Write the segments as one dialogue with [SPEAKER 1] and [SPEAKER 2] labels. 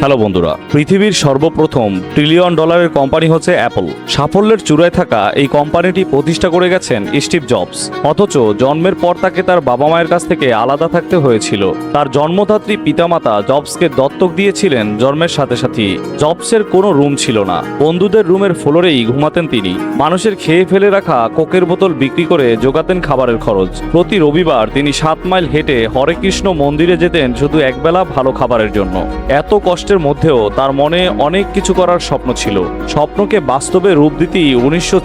[SPEAKER 1] Hello বন্ধুরা, পৃথিবীর সর্বপ্রথম ট্রিলিয়ন ডলারের কোম্পানি হচ্ছে অ্যাপল সাফল্যের চূড়ায় থাকা এই কোম্পানিটি প্রতিষ্ঠা করে গেছেন স্টিভ জবস অথচ জন্মের পর তাকে তার বাবা মায়ের কাছ থেকে আলাদা থাকতে হয়েছিল। তার জন্মদাত্রী পিতামাতা জবসকে দত্তক দিয়েছিলেন জন্মের সাথে সাথেই। জবসের কোনো রুম ছিল না। বন্ধুদের রুমের ফ্লোরেই ঘুমাতেন তিনি। মানুষের খেয়ে ফেলে রাখা কোকের বোতল বিক্রি করে যোগাতেন খাবারের খরচ। প্রতি রবিবার তিনি সাত মাইল হেঁটে হরে কৃষ্ণ মন্দিরে যেতেন শুধু একবেলা ভালো খাবারের জন্য। এত কষ্টের মধ্যেও তার মনে অনেক কিছু করার স্বপ্ন ছিল। স্বপ্নকে বাস্তবে রূপ দিতেই উনিশশো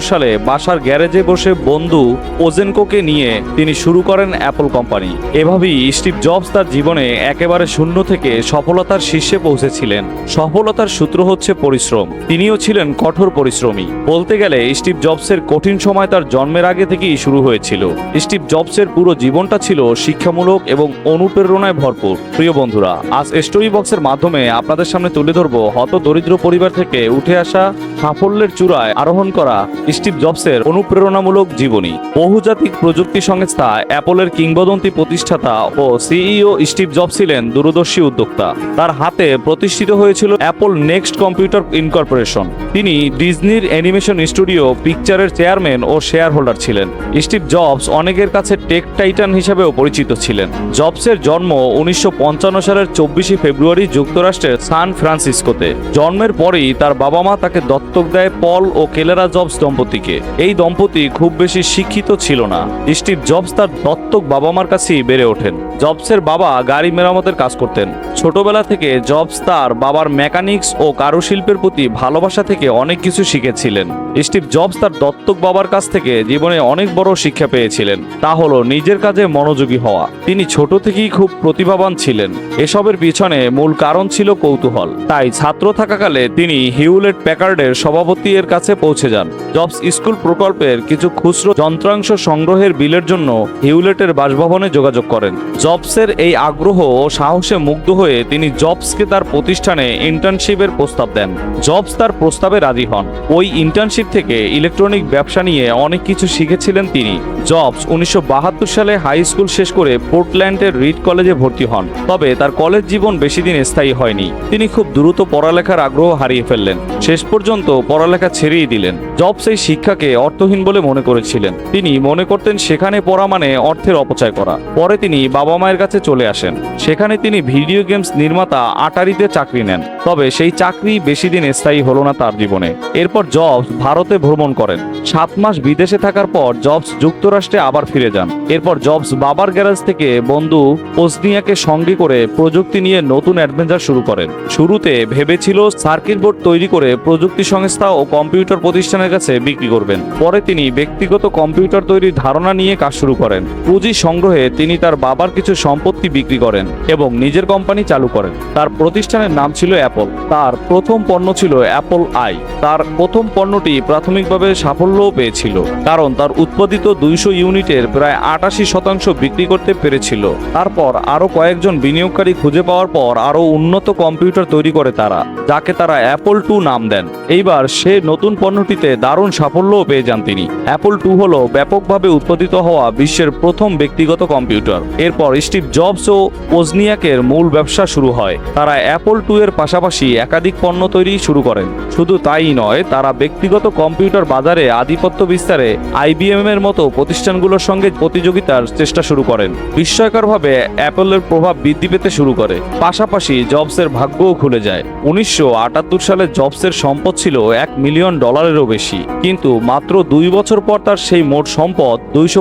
[SPEAKER 1] সালে বাসার গ্যারেজে বসে বন্ধু ওজেনকোকে নিয়ে তিনি শুরু করেন অ্যাপল কোম্পানি। এভাবেই স্টিভ জবস তার জীবনে একেবারে শূন্য থেকে সফলতার শীর্ষে পৌঁছেছিলেন। সফলতার সূত্র হচ্ছে পরিশ্রম। তিনিও ছিলেন কঠোর পরিশ্রমী। বলতে গেলে স্টিভ জবসের কঠিন সময় তার জন্মের আগে থেকেই শুরু হয়েছিল। স্টিভ জবসের পুরো জীবনটা ছিল শিক্ষামূলক এবং অনুপ্রেরণায় ভরপুর। প্রিয় বন্ধুরা, আজ স্টোরি বক্সের মাধ্যমে আপনাদের সামনে তুলে ধরবো হত দরিদ্র পরিবার থেকে উঠে আসা সাফল্যের চূড়ায় আরোহণ করা স্টিভ জবসের অনুপ্রেরণামূলক জীবনী। বহুজাতিক প্রযুক্তি সংস্থা অ্যাপলের কিংবদন্তি প্রতিষ্ঠাতা ও সিইও স্টিভ জবস ছিলেন দূরদর্শী উদ্যোক্তা। তার হাতে প্রতিষ্ঠিত হয়েছিল অ্যাপল নেক্সট কম্পিউটার ইনকর্পোরেশন। তিনি ডিজনির অ্যানিমেশন স্টুডিও পিকচারের চেয়ারম্যান ও শেয়ার হোল্ডার ছিলেন। স্টিভ জবস অনেকের কাছে টেক টাইটান হিসেবেও পরিচিত ছিলেন। জবসের জন্ম উনিশশো পঞ্চান্ন সালের চব্বিশে ফেব্রুয়ারি যুক্তরাষ্ট্রের সান ফ্রান্সিসকোতে। জন্মের পরেই তার বাবা মা তাকে দত্তক দেয় পল ও কেলেরা জবস দম্পতিকে। এই দম্পতি খুব বেশি শিক্ষিত ছিল না। স্টিভ জবস তার দত্তক বাবা মার কাছেই বেড়ে ওঠেন। জবসের বাবা গাড়ি মেরামতের কাজ করতেন। ছোটবেলা থেকে জবস তার বাবার মেকানিক্স ও কারুশিল্পের প্রতি ভালোবাসা থেকে অনেক কিছু শিখেছিলেন। স্টিভ জবস তার দত্তক বাবার কাছ থেকে জীবনে অনেক বড় শিক্ষা পেয়েছিলেন। তা হলো নিজের কাজে মনোযোগী হওয়া। তিনি ছোট থেকেই খুব প্রতিভাবান ছিলেন। এসবের পিছনে মূল কারণ ছিল কৌতূহল। তাই ছাত্র থাকাকালে তিনি হিউলেট প্যাকার্ডের সভাপতি এর কাছে পৌঁছে যান। জবস স্কুল প্রকল্পের কিছু খুচরো যন্ত্রাংশ সংগ্রহের বিলের জন্য হিউলেটের বাসভবনে যোগাযোগ করেন। জবসের এই আগ্রহ ও সাহসে মুগ্ধ হয়ে তিনি জবসকে তার প্রতিষ্ঠানে ইন্টার্নশিপের প্রস্তাব দেন। জবস তার প্রস্তাবে রাজি হন। ওই ইন্টার্নশিপ থেকে ইলেকট্রনিক ব্যবসা নিয়ে অনেক কিছু শিখেছিলেন তিনি। জবস উনিশশো বাহাত্তর সালে হাই স্কুল শেষ করে পোর্টল্যান্ডের রিড কলেজে ভর্তি হন। তবে তার কলেজ জীবন বেশি দিন স্থায়ী হয়নি। তিনি খুব দ্রুত পড়ালেখার আগ্রহ হারিয়ে ফেললেন। শেষ পর্যন্ত পড়ালেখা ছেড়েই দিলেন। জবস এই শিক্ষাকে অর্থহীন বলে মনে করেছিলেন। তিনি মনে করতেন সেখানে পড়া মানে অর্থের অপচয় করা। পরে তিনি বাবা মায়ের কাছে চলে আসেন। সেখানে তিনি ভিডিও গেমস নির্মাতা আটারিতে চাকরি নেন। তবে সেই চাকরি বেশি দিন স্থায়ী হলো না তার জীবনে। এরপর জবস ভারতে ভ্রমণ করেন। সাত মাস বিদেশে থাকার পর জবস যুক্তরাষ্ট্রে আবার ফিরে যান। এরপর জবস বাবার গ্যারেজ থেকে বন্ধু ওসনিয়াকে সঙ্গে করে প্রযুক্তি নিয়ে নতুন অ্যাডভেঞ্চার শুরু করেন। শুরুতে ভেবেছিল সার্কিট বোর্ড তৈরি করে প্রযুক্তি সংস্থা ও কম্পিউটার প্রতিষ্ঠানের কাছে বিক্রি করবেন। পরে তিনি ব্যক্তিগত কম্পিউটার তৈরির ধারণা নিয়ে কাজ শুরু করেন। পুঁজি সংগ্রহে তিনি তার বাবার কিছু সম্পত্তি বিক্রি করেন এবং নিজের কোম্পানি চালু করেন। তার প্রতিষ্ঠানের নাম ছিল অ্যাপল। তার প্রথম পণ্য ছিল অ্যাপল আই। তার প্রথম পণ্যটি প্রাথমিকভাবে সাফল্যও পেয়েছিল, কারণ তার উৎপাদিত দুইশো ইউনিটের প্রায় আটাশি শতাংশ বিক্রি করতে পেরেছিল। তারপর আরও কয়েকজন বিনিয়োগকারী খুঁজে পাওয়ার পর আরও উন্নত কম্পিউটার তৈরি করে তারা, যাকে তারা অ্যাপল টু নাম দেন। এইবার সে নতুন পণ্যটিতে দারুণ সাফল্যও পেয়ে যান তিনি। অ্যাপল টু হলো ব্যাপকভাবে উৎপাদিত হওয়া বিশ্বের প্রথম ব্যক্তিগত কম্পিউটার। এরপর স্টিভ জবস ও ওজনিয়াকের মূল ব্যবসা শুরু হয়। তারা অ্যাপল টু এর পাশাপাশি একাধিক পণ্য তৈরি শুরু করেন। শুধু তাই নয়, তারা ব্যক্তিগত কম্পিউটার বাজারে আধিপত্য বিস্তারে আইবিএম এর মতো প্রতিষ্ঠানগুলোর সঙ্গে প্রতিযোগিতার চেষ্টা শুরু করেন। বিস্ময়করভাবে অ্যাপলের প্রভাব বৃদ্ধি পেতে শুরু করে। পাশাপাশি জবসের ভাগ্যও খুলে যায়। উনিশশো আটাত্তর সালে জবসের সম্পদ ছিল এক মিলিয়ন ডলারেরও বেশি। কিন্তু মাত্র দুই বছর পর তার সেই মোট সম্পদ দুইশো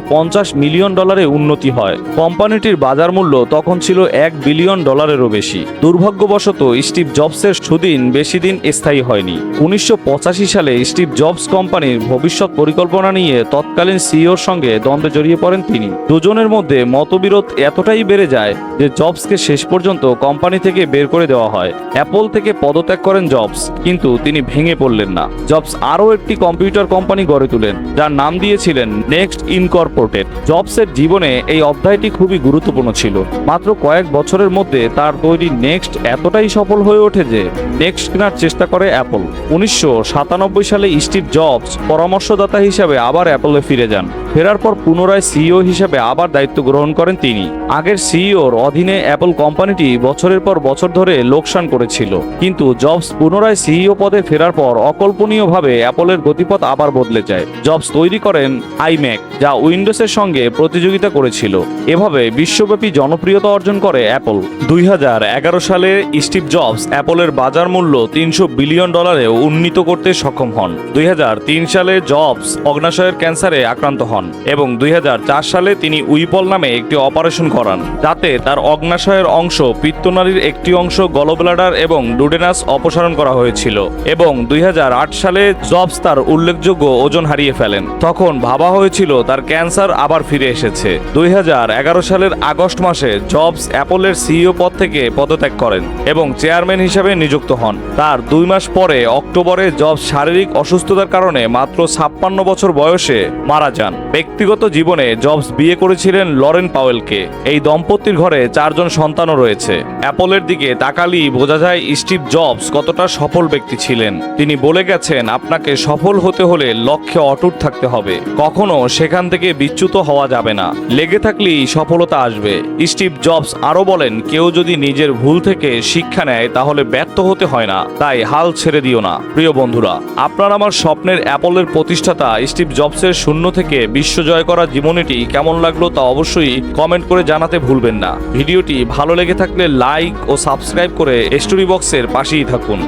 [SPEAKER 1] মিলিয়ন ডলারে উন্নতি হয়। কোম্পানিটির বাজার মূল্য তখন ছিল এক বিলিয়ন ডলারেরও বেশি। দুর্ভাগ্যবশত স্টিভ জবসের সুদিন বেশি দিন স্থায়ী হয়নি। উনিশশো পঁচাশি সালে স্টিভ জবস কোম্পানির ভবিষ্যৎ পরিকল্পনা নিয়ে তৎকালীন সিইওর সঙ্গে দ্বন্দ্বে জড়িয়ে পড়েন তিনি। দুজনের মধ্যে মতবিরোধ এতটাই বেড়ে যায় যে জবসকে শেষ পর্যন্ত কোম্পানি থেকে বের করে দেওয়া হয়। অ্যাপল থেকে পদত্যাগ করেন জবস, কিন্তু তিনি ভেঙে পড়লেন না। জবস আরও একটি কম্পিউটার কোম্পানি গড়ে তোলেন, যার নাম দিয়েছিলেন নেক্সট ইনকর্পোরেটেড। জবসের জীবনে এই অধ্যায়টি খুবই গুরুত্বপূর্ণ ছিল। মাত্র কয়েক বছরের মধ্যে তার তৈরি নেক্সট এতটাই সফল হয়ে ওঠে যে নেক্সট কেনার চেষ্টা করে অ্যাপল। উনিশশো সাতানব্বই সালে স্টিভ জবস পরামর্শদাতা হিসাবে আবার অ্যাপলে ফিরে যান। ফেরার পর পুনরায় সিইও হিসেবে আবার দায়িত্ব গ্রহণ করেন তিনি। আগের সিইওর অধীনে অ্যাপল কোম্পানিটি বছরের পর বছর ধরে লোকসান করেছিল। কিন্তু জবস পুনরায় সিইও পদে ফেরার পর অকল্পনীয়ভাবে অ্যাপলের গতিপথ আবার বদলে যায়। জবস তৈরি করেন আইম্যাক, যা উইন্ডোজের সঙ্গে প্রতিযোগিতা করেছিল। এভাবে বিশ্বব্যাপী জনপ্রিয়তা অর্জন করে অ্যাপল। দুই হাজার এগারো সালে স্টিভ জবস অ্যাপলের বাজার মূল্য তিনশো বিলিয়ন ডলারে উন্নীত করতে সক্ষম হন। দুই হাজার তিন সালে জবস অগ্নাশয়ের ক্যান্সারে আক্রান্ত হন। এবং দুই হাজার চার সালে তিনি উইপল নামে একটি অপারেশন করান, যাতে তার অগ্নাশয়ের অংশ পিত্তনালীর একটি অংশ গলব্লাডার এবং ডুডেনাস অপসারণ করা হয়েছিল এবং দুই হাজার আট সালে জবস তার উল্লেখযোগ্য ওজন হারিয়ে ফেলেন। তখন ভাবা হয়েছিল তার ক্যান্সার আবার ফিরে এসেছে। দুই হাজার এগারো সালের আগস্ট মাসে জবস অ্যাপলের সিইও পদ থেকে পদত্যাগ করেন এবং চেয়ারম্যান হিসেবে নিযুক্ত হন। তার দুই মাস পরে অক্টোবরে জবস শারীরিক অসুস্থতার কারণে মাত্র ছাপ্পান্ন বছর বয়সে মারা যান। ব্যক্তিগত জীবনে জবস বিয়ে করেছিলেন লরেন পাওয়েলকে। এই দম্পতির ঘরে চারজন সন্তানও রয়েছে। অ্যাপলের দিকে তাকালি বোঝা যায় স্টিভ জবস কতটা সফল ব্যক্তি ছিলেন। তিনি বলে গেছেন, আপনাকে সফল হতে হলে লক্ষ্যে অটুট থাকতে হবে। কখনো সেখান থেকে বিচ্যুত হওয়া যাবে না। লেগে থাকলেই সফলতা আসবে। স্টিভ জবস আরও বলেন, কেউ যদি নিজের ভুল থেকে শিক্ষা নেয়, তাহলে ব্যর্থ হতে হয় না। তাই হাল ছেড়ে দিও না। প্রিয় বন্ধুরা, আপনার আমার স্বপ্নের অ্যাপলের প্রতিষ্ঠাতা স্টিভ জবসের শূন্য থেকে বিশ্ব জয় করা জীবনীটি কেমন লাগল তা অবশ্যই কমেন্ট করে জানাতে ভুলবেন না। ভিডিওটি ভালো লেগে থাকলে লাইক ও সাবস্ক্রাইব করে স্টোরি বক্সের পাশেই থাকুন।